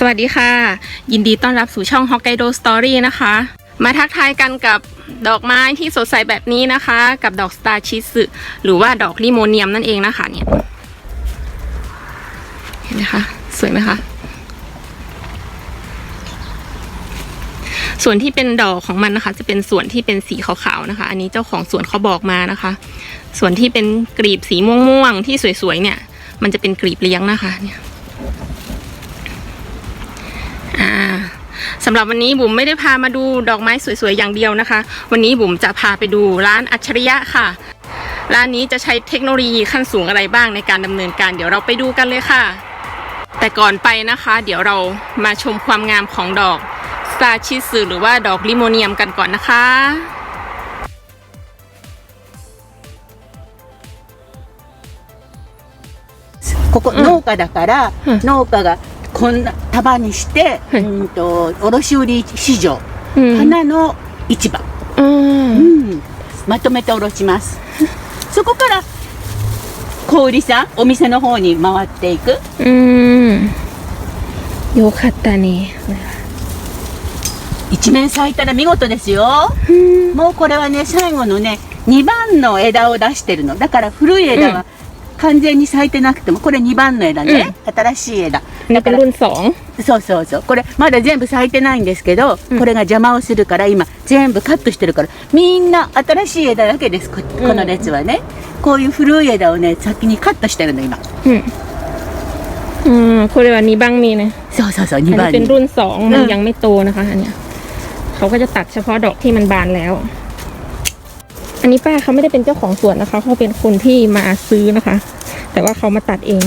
สวัสดีค่ะ ยินดีต้อนรับสู่ช่อง Hokkaido Story นะคะ มาทักทายกันกับดอกไม้ที่สดใสแบบนี้นะคะ กับดอกสตาร์ชิสึหรือว่าดอกลิโมเนียมนั่นเองนะคะเนี่ยเห็นไหมคะ สวยไหมคะ ส่วนที่เป็นดอกของมันนะคะ จะเป็นส่วนที่เป็นสีขาวๆนะคะ อันนี้เจ้าของสวนเขาบอกมานะคะ ส่วนที่เป็นกลีบสีม่วงๆที่สวยๆเนี่ย มันจะเป็นกลีบเลี้ยงนะคะเนี่ย อ่าสำหรับวันนี้บุ๋มไม่ได้พามาดูดอกไม้สวยๆอย่างเดียวนะคะ วันนี้บุ๋มจะพาไปดูร้านอัจฉริยะค่ะ ร้านนี้จะใช้เทคโนโลยีขั้นสูงอะไรบ้างในการดำเนินการ เดี๋ยวเราไปดูกันเลยค่ะ แต่ก่อนไปนะคะ เดี๋ยวเรามาชมความงามของดอกสตาร์ชิสึหรือว่าดอกลิโมเนียมกันก่อนนะคะ ここうん農家だから、うん農家が こんな束にして、はい、うんと卸売市場、うん、花の市場、うん、うん、まとめて卸します。そこから小売さんお店の方に回っていく。うん。よかったね。一面咲いたら見事ですよ、うん、もうこれはね最後のね2番の枝を出してるの。だから古い枝は完全に咲いてなくてもこれ2番の枝ね、新しい枝。 อันนี้เป็นรุ่นสอง そうそうそうこれまだ全部咲いてないんですけど、うんこれが邪魔をするから今全部カットしてるからみんな新しい枝だけですここの列はね、こういう古い枝をね先にカットしてるの今 อืมอืมこれは2番目ね そうそうそう2อันนี้ 番 เป็น に รุ่นสองมัน อืม ยังไม่โตนะคะ อันเนี้ยเขาก็จะตัดเฉพาะดอกที่มันบานแล้ว อันนี้ป้าเขาไม่ได้เป็นเจ้าของสวนนะคะเขาเป็นคนที่มาซื้อนะคะ แต่ว่าเขามาตัดเอง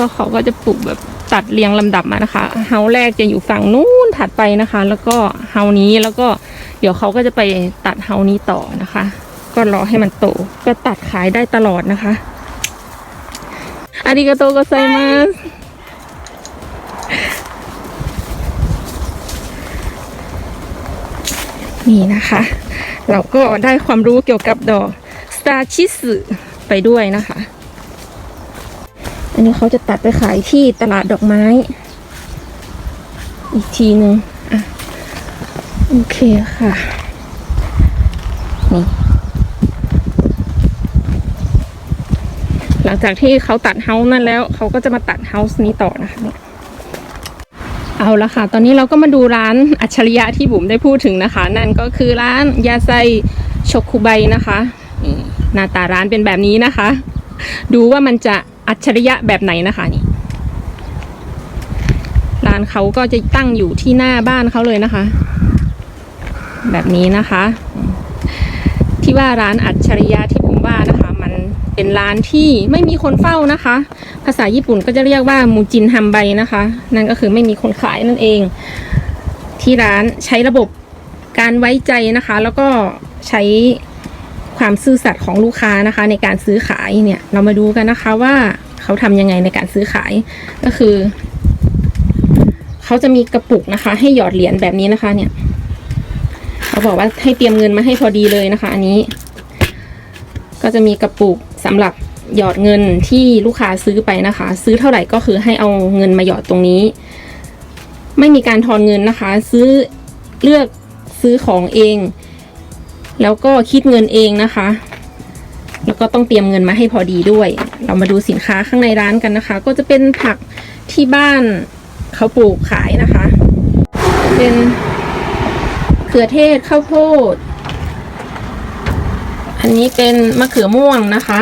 ก็เขาก็จะปลูกแบบตัดเรียงลำดับมานะคะ เฮาแรกจะอยู่ฝั่งนู้นถัดไปนะคะ แล้วก็เฮานี้แล้วก็เดี๋ยวเขาก็จะไปตัดเฮานี้ต่อนะคะ ก็รอให้มันโตก็ตัดขายได้ตลอดนะคะอาริกาโตโกไซมาสนี่นะคะ เราก็ได้ความรู้เกี่ยวกับดอกสตาร์ชิสึไปด้วยนะคะ อันนี้เขาจะตัดไปขายที่ตลาดดอกไม้ อีกทีหนึ่งอะโอเคค่ะนี่หลังจากที่เขาตัดเฮาส์นั่นแล้ว เขาก็จะมาตัดเฮาส์นี้ต่อนะคะเนี่ยเอาละค่ะ ตอนนี้เราก็มาดูร้านอัจฉริยะที่บุ๋มได้พูดถึงนะคะ นั่นก็คือร้านยาไซโชคุไบนะคะหน้าตาร้านเป็นแบบนี้นะคะ ดูว่ามันจะ อัจฉริยะแบบไหนนะคะนี่ร้านเขาก็จะตั้งอยู่ที่หน้าบ้านเขาเลยนะคะ แบบนี้นะคะ ที่ว่าร้านอัจฉริยะที่ผมว่านะคะ มันเป็นร้านที่ไม่มีคนเฝ้านะคะ ภาษาญี่ปุ่นก็จะเรียกว่ามูจินฮัมไบนะคะ นั่นก็คือไม่มีคนขายนั่นเอง ที่ร้านใช้ระบบการไว้ใจนะคะ แล้วก็ใช้ ความซื่อสัตย์ของลูกค้านะคะ ในการซื้อขายเนี่ยเรามาดูกันนะคะว่าเขาทำยังไงในการซื้อขายก็คือ เขาจะมีกระปุกนะคะ ให้หยอดเหรียญแบบนี้นะคะ เนี่ย เขาบอกว่าให้เตรียมเงินมาให้พอดีเลยนะคะ อันนี้ ก็จะมีกระปุกสำหรับหยอดเงินที่ลูกค้าซื้อไปนะคะ ซื้อเท่าไหร่ก็คือให้เอาเงินมาหยอดตรงนี้ ไม่มีการทอนเงินนะคะ ซื้อเลือกซื้อของเอง แล้วก็คิดเงินเองนะคะ แล้วก็ต้องเตรียมเงินมาให้พอดีด้วย เรามาดูสินค้าข้างในร้านกันนะคะ ก็จะเป็นผักที่บ้านเขาปลูกขายนะคะ เป็นเขือเทศข้าวโพด อันนี้เป็นมะเขือม่วงนะคะ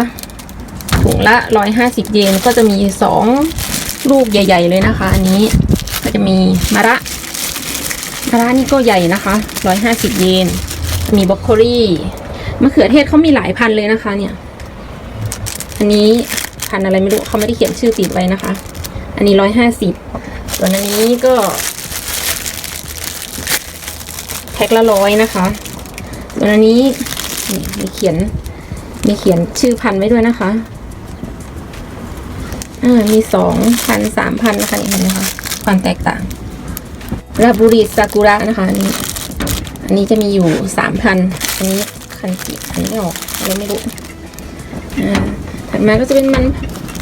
ถุงละร้อยห้าสิบเยนก็จะมีสองลูกใหญ่ ๆ เลยนะคะ อันนี้ก็จะมีมะระมะระนี่ก็ใหญ่นะคะร้อยห้าสิบเยน มีบรอกโคลีมะเขือเทศเขามีหลายพันเลยนะคะ เนี่ย อันนี้พันอะไรไม่รู้เขาไม่ได้เขียนชื่อติดไว้นะคะ อันนี้ร้อยห้าสิบส่วนอันนี้ก็แพ็คละร้อยนะคะส่วนอันนี้มีเขียนมีเขียนชื่อพันไว้ด้วยนะคะอ่ามีสองพันสามพันนะคะเห็นไหมคะความแตกต่างราบุริซากุระนะคะนนี้ อันนี้จะมีอยู่สามพันอันนี้คันจิอันนี้ออกอะไรไม่รู้ถัดมาก็จะเป็นมัน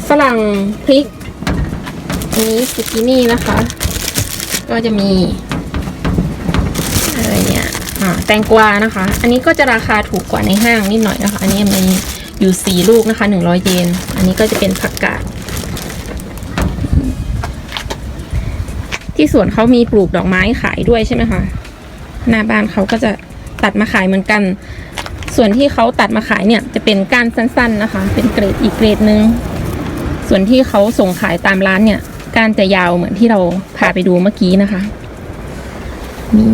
ฝรั่งพริก อันนี้สกินี่นะคะ ก็จะมีอะไรเนี่ยอ่าแตงกวานะคะ อันนี้ก็จะราคาถูกกว่าในห้างนิดหน่อยนะคะ อันนี้มีอยู่สี่ลูกนะคะหนึ่งร้อยเยน อันนี้ก็จะเป็นผักกาดที่สวนเขามีปลูกดอกไม้ขายด้วยใช่ไหมคะ หน้าบ้านเขาก็จะตัดมาขายเหมือนกัน ส่วนที่เขาตัดมาขายเนี่ยจะเป็นก้านสั้น ๆนะคะ เป็นเกรดอีกเกรดหนึ่งส่วนที่เขาส่งขายตามร้านเนี่ยก้านจะยาวเหมือนที่เราพาไปดูเมื่อกี้นะคะนี่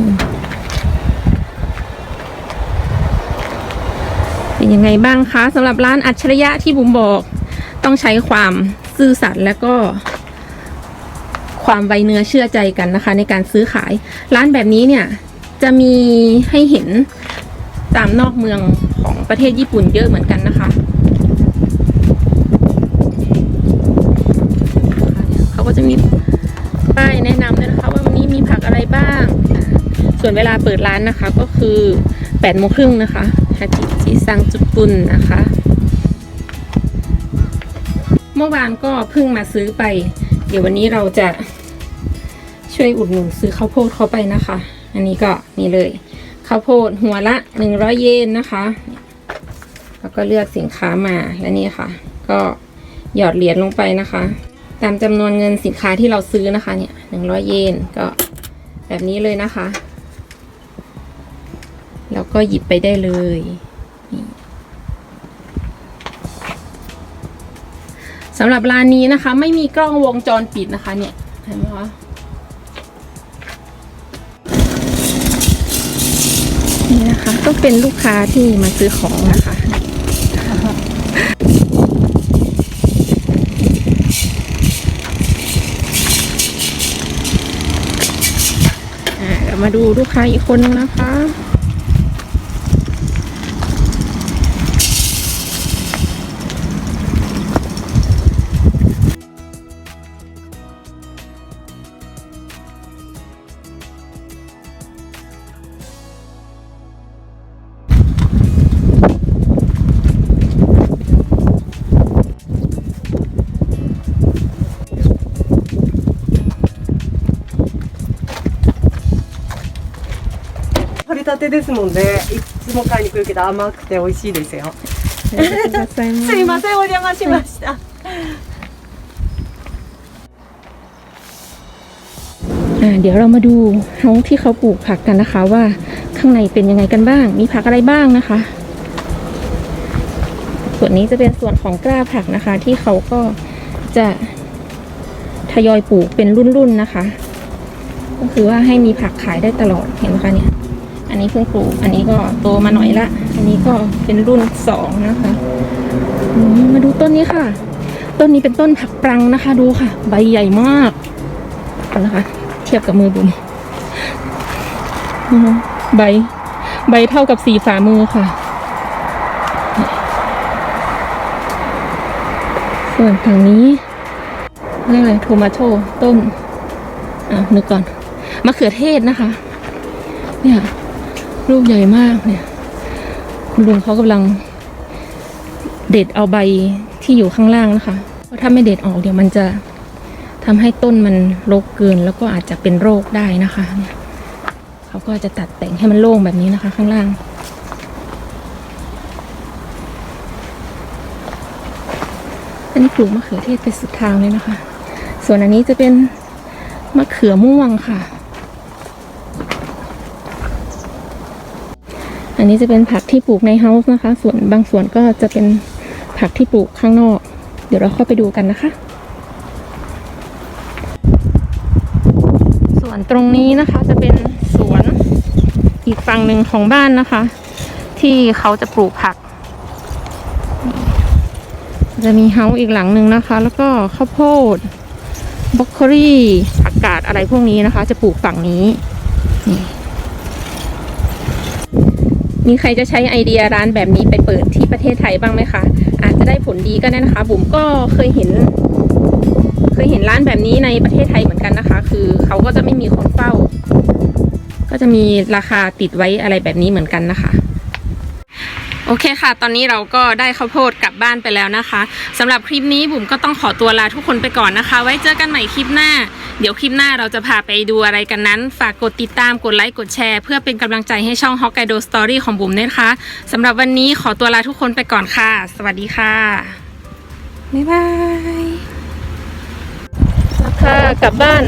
เป็นยังไงบ้างคะสำหรับร้านอัจฉริยะที่บุ๋มบอกต้องใช้ความซื่อสัตย์และก็ความไวเนื้อเชื่อใจกันนะคะ ในการซื้อขายร้านแบบนี้เนี่ย จะมีให้เห็นตามนอกเมืองของประเทศญี่ปุ่นเยอะเหมือนกันนะคะเขาก็จะมีป้ายแนะนำด้วยนะคะว่าวันนี้มีผักอะไรบ้าง ส่วนเวลาเปิดร้านนะคะก็คือ8โมงครึ่งนะคะฮาจิจิซังจุกุนนะคะ เมื่อวานก็เพิ่งมาซื้อไป เดี๋ยววันนี้เราจะช่วยอุดหนุนซื้อข้าวโพดเข้าไปนะคะ อันนี้ก็นี่เลยข้าวโพดหัวละหนึ่งร้อยเยนนะคะ แล้วก็เลือกสินค้ามาและนี่ค่ะ ก็หยอดเหรียญลงไปนะคะ ตามจำนวนเงินสินค้าที่เราซื้อนะคะเนี่ยหนึ่งร้อยเยนก็แบบนี้เลยนะคะ แล้วก็หยิบไปได้เลยสำหรับร้านนี้นะคะ ไม่มีกล้องวงจรปิดนะคะเนี่ยเห็นไหมคะ นี่นะคะก็เป็นลูกค้าที่มาซื้อของนะคะเดี๋ยวมาดูลูกค้าอีกคนนึงนะคะ てですもんでいつも買いに来るけど甘くて美味しいですよありがとうございますすいませんお邪魔しました、 อ่าเดี๋ยวเรามาดูเฮาที่เขาปลูกผักกันนะคะ ว่าข้างในเป็นยังไงกันบ้าง มีผักอะไรบ้างนะคะ ส่วนนี้จะเป็นส่วนของกล้าผักนะคะ ที่เขาก็จะทยอยปลูกเป็นรุ่นๆนะคะ ก็คือว่าให้มีผักขายได้ตลอดเห็นไหมคะเนี่ย อันนี้เพิ่งปลูก อันนี้ก็โตมาหน่อยละ อันนี้ก็เป็นรุ่นสองนะคะ มาดูต้นนี้ค่ะ ต้นนี้เป็นต้นผักปรังนะคะ ดูค่ะ ใบใหญ่มากนะคะ เทียบกับมือบุ๋มใบ ใบเท่ากับสีฝ่ามือค่ะส่วนฝั่งนี้เรียกอะไรโทมาโตต้นอะนึกก่อนมะเขือเทศนะคะ เนี่ย ลูกใหญ่มากเนี่ย คุณลุงเขากำลัง เด็ดเอาใบที่อยู่ข้างล่างนะคะ เพราะถ้าไม่เด็ดออกเดี๋ยวมันจะทำให้ต้นมันรกเกิน แล้วก็อาจจะเป็นโรคได้นะคะเนี่ยเขาก็จะตัดแต่งให้มันโล่งแบบนี้นะคะ ข้างล่างอันนี้ปลูกมะเขือเทศไปสุดทางเลยนะคะ ส่วนอันนี้จะเป็นมะเขือม่วงค่ะ อันนี้จะเป็นผักที่ปลูกในเฮาส์นะคะ ส่วนบางส่วนก็จะเป็นผักที่ปลูกข้างนอก เดี๋ยวเราเข้าไปดูกันนะคะ ส่วนตรงนี้นะคะจะเป็นสวนอีกฝั่งหนึ่งของบ้านนะคะ ที่เขาจะปลูกผัก จะมีเฮาส์อีกหลังหนึ่งนะคะ แล้วก็ข้าวโพดบล็อกโคลี่ผักกาดอะไรพวกนี้นะคะ จะปลูกฝั่งนี้นี่ มีใครจะใช้ไอเดียร้านแบบนี้ไปเปิดที่ประเทศไทยบ้างไหมคะ อาจจะได้ผลดีก็ได้นะคะ บุ๋มก็เคยเห็น เคยเห็นร้านแบบนี้ในประเทศไทยเหมือนกันนะคะ คือเขาก็จะไม่มีคนเฝ้า ก็จะมีราคาติดไว้อะไรแบบนี้เหมือนกันนะคะ อโอเคค่ะ ตอนนี้เราก็ได้ข้าวโพดกลับบ้านไปแล้วนะคะสำหรับคลิปนี้บุ๋มก็ต้องขอตัวลาทุกคนไปก่อนนะคะ ไว้เจอกันใหม่คลิปหน้า เดี๋ยวคลิปหน้าเราจะพาไปดูอะไรกันนั้น ฝากกดติดตามกดไลค์กดแชร์ เพื่อเป็นกำลังใจให้ช่อง Hokkaido Story ของบุ๋มด้วยนะคะสำหรับวันนี้ขอตัวลาทุกคนไปก่อนค่ะ สวัสดีค่ะบ๊ายบายค่ะกลับบ้าน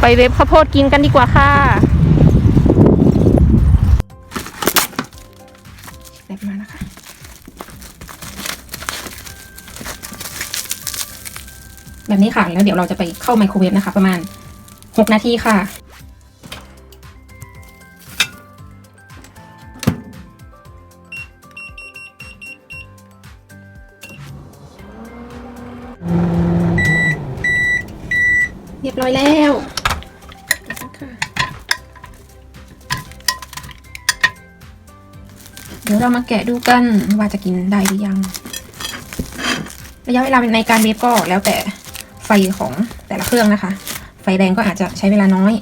ไปเว็บข้าวโพดกินกันดีกว่าค่ะ นี้ค่ะ แล้วเดี๋ยวเราจะไปเข้าไมโครเวฟนะคะ ประมาณ 6 นาทีค่ะ เรียบร้อยแล้วเดี๋ยวเรามาแกะดูกันว่าจะกินได้หรือยัง ระยะเวลาในการเวฟก็แล้วแต่ ไฟของแต่ละเครื่องนะคะ ไฟแรงก็อาจจะใช้เวลาน้อย